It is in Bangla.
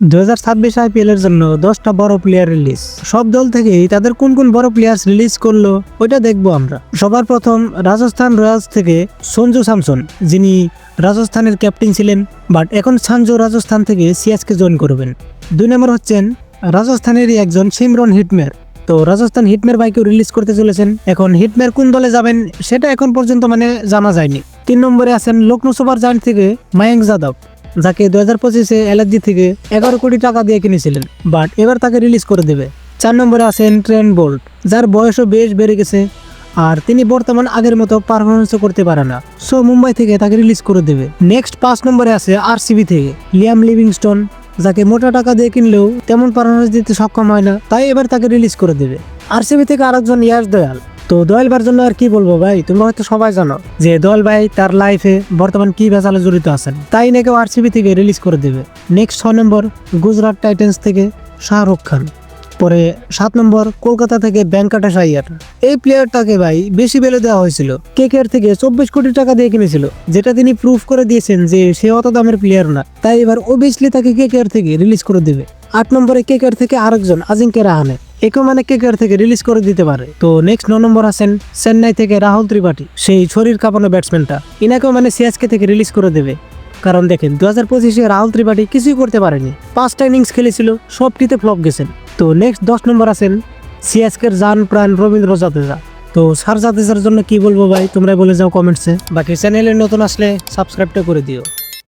দু হাজার ছাব্বিশ আইপিএল এর জন্য দশটা বড় প্লেয়ার রিলিজ সব দল থেকেই তাদের কোন কোন বড় প্লেয়ার্স রিলিজ করল, ওইটা দেখব আমরা। সবার প্রথম রাজস্থান রয়্যালস থেকে সঞ্জু স্যামসন, যিনি রাজস্থানের ক্যাপ্টেন ছিলেন বাট এখন সানজু রাজস্থান থেকে সিএসকে জয়েন করবেন। দুই নম্বর হচ্ছেন রাজস্থানেরই একজন সিমরন হিটমের তো রাজস্থান হিটমের বাইকেও রিলিজ করতে চলেছেন। এখন হিটমের কোন দলে যাবেন, সেটা এখন পর্যন্ত মানে জানা যায়নি। তিন নম্বরে আছেন লক্ষ্ণৌ সুপার জায়ান্ট থেকে মায়াঙ্ক যাদব। যাকে দু হাজার পঁচিশে এলার্জি থেকে এগারো কোটি টাকা দিয়ে কিনেছিলেন, বাট এবার তাকে রিলিজ করে দেবে। চার নম্বরে আছেন ট্রেন বোল্ট, যার বয়সও বেশ বেড়ে গেছে আর তিনি বর্তমান আগের মতো পারফরমেন্সও করতে পারে না। সো মুম্বাই থেকে তাকে রিলিজ করে দেবে। নেক্সট পাঁচ নম্বরে আছে আরসিবি থেকে লিয়াম লিভিংস্টোন যাকে মোটা টাকা দিয়ে কিনলেও তেমন পারফরমেন্স দিতে সক্ষম হয় না, তাই এবার তাকে রিলিজ করে দেবে। আরসিবি থেকে আরেকজন ইয়াস দয়াল তো দয়াল ভাইয়ের জন্য আর কি বলব ভাই? তোমরা হয়তো সবাই জানো যে দয়াল ভাই তার লাইফে বর্তমান কি ভেজালে জড়িত আছেন। তাই নাকি আরসিবি থেকে রিলিজ করে দেবে। নেক্সট ছয় নম্বর গুজরাট টাইটেন্স থেকে শাহরুখ খান। পরে সাত নম্বর কলকাতা থেকে ব্যাংকাটা সাইয়ার এই প্লেয়ারটাকে ভাই বেশি বেলে দেওয়া হয়েছিল। কেকের থেকে চব্বিশ কোটি টাকা দিয়ে কিনেছিল। যেটা তিনি প্রুফ করে দিয়েছেন যে সে অত দামের প্লেয়ার না। তাই এবার ওবিয়াসলি তাকে কেকের থেকে রিলিজ করে দেবে। আট নম্বরে কেকের থেকে আরেকজন আজিঙ্কে রাহানে। একেও মানে কেকের থেকে রিলিজ করে দিতে পারে। তো নেক্সট ন নম্বর আছেন চেন্নাই থেকে রাহুল ত্রিপাঠী, সেই শরীর কাঁপানো ব্যাটসম্যানটা ইনাকেও মানে সিএসকে থেকে রিলিজ করে দেবে। কারণ দেখেন দু হাজার পঁচিশে রাহুল ত্রিপাঠী কিছুই করতে পারেনি। পাঁচটা ইনিংস খেলেছিল, সবটিতে ফ্লপ গেছেন। তো নেক্সট দশ নম্বর আছেন সিএসকের জান প্রাণ রবীন্দ্র জাদেজা। তো সার জাদেজার জন্য কি বলব ভাই তোমরা বলে যাও কমেন্টসে বাকি চ্যানেলে নতুন আসলে সাবস্ক্রাইবটা করে দিও।